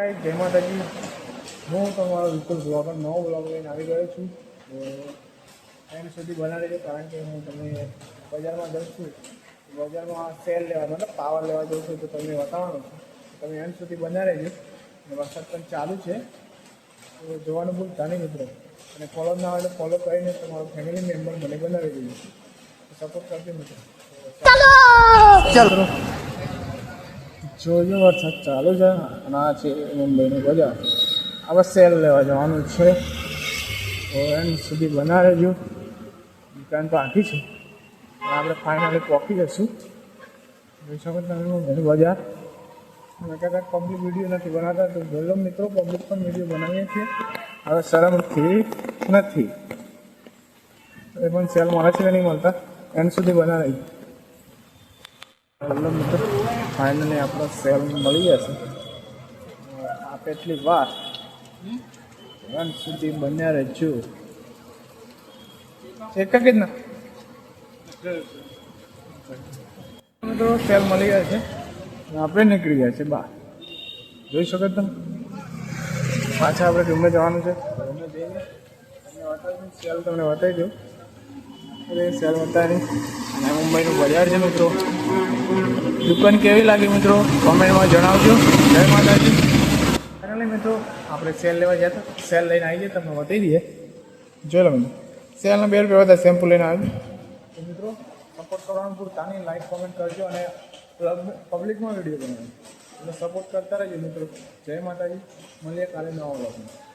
જય માતાજી. હું તમારો વિપુલ બ્લોગર નવો બ્લોગ લઈને આવી ગયો છું. તો એન્ડ સુધી બનાવી દેજો કારણ કે હું તમને બજારમાં જઉં છું. બજારમાં સેલ લેવા મતલબ પાવર લેવા જઉં છું તો તમને બતાવવાનું તમે એમ સુધી બનાવી રહેજો વરસાદ પણ ચાલુ છે. તો જોવાનું ભૂલતા નહીં મિત્રો. અને ફોલો ના હોય તો ફોલો કરીને તમારો ફેમિલી મેમ્બર મને બનાવી દેજો. સપોર્ટ કરજો મિત્રો. ચાલો! જોજો વરસાદ ચાલુ છે અને આ છે મુંબઈનું બજાર, હવે સેલ લેવા જવાનું છે. તો એન્ડ સુધી બના રહેજો દુકાન તો આખી છે. આપણે ફાઇનલી પહોંચી જશું જોઈ શકો તમે મુંબઈનું બજાર. અમે કદાચ પબ્લિક વીડિયો નથી બનાવતા, તો બોલો મિત્રો પબ્લિક પણ વીડિયો બનાવીએ છીએ. હવે શરમથી નથી એ પણ સેલ મળે છે કે નહીં મળતા. એન્ડ સુધી બનાવી હેલો મિત્રો ફાઇનલી આપણો સેલ મળી જશે આપ એટલી વાર રન સુધી બન્યા રહેજો. એક જ ના. મિત્રો, સેલ મળી ગયા છે આપણે નીકળી ગયા છે બહાર. જોઈ શકો તમે? પાછા આપણે રૂમે જવાનું છે. રૂમે જઈને સેલ તમને બતાવી દઉં. અરે સેલ બતાવી અને મુંબઈનું બજાર છે મિત્રો. દુકાન કેવી લાગી મિત્રો? કોમેન્ટમાં જણાવજો. જય માતાજી. ફાઇનલી મિત્રો, આપણે સેલ લેવા ગયા હતા. સેલ લઈને આવી જઈએ તમને બતાવી દઈએ. જોઈ લો મિત્રો. સેલના બે રૂપિયા બધા શેમ્પુ લઈને આવ્યો મિત્રો સપોર્ટ કરવાનું પૂરતાની લાઈક કોમેન્ટ કરજો અને પબ્લિકમાં વીડિયો બનાવજો એટલે સપોર્ટ કરતા રહેજો મિત્રો. જય માતાજી. મળીએ કાલે નવા બ્લોગમાં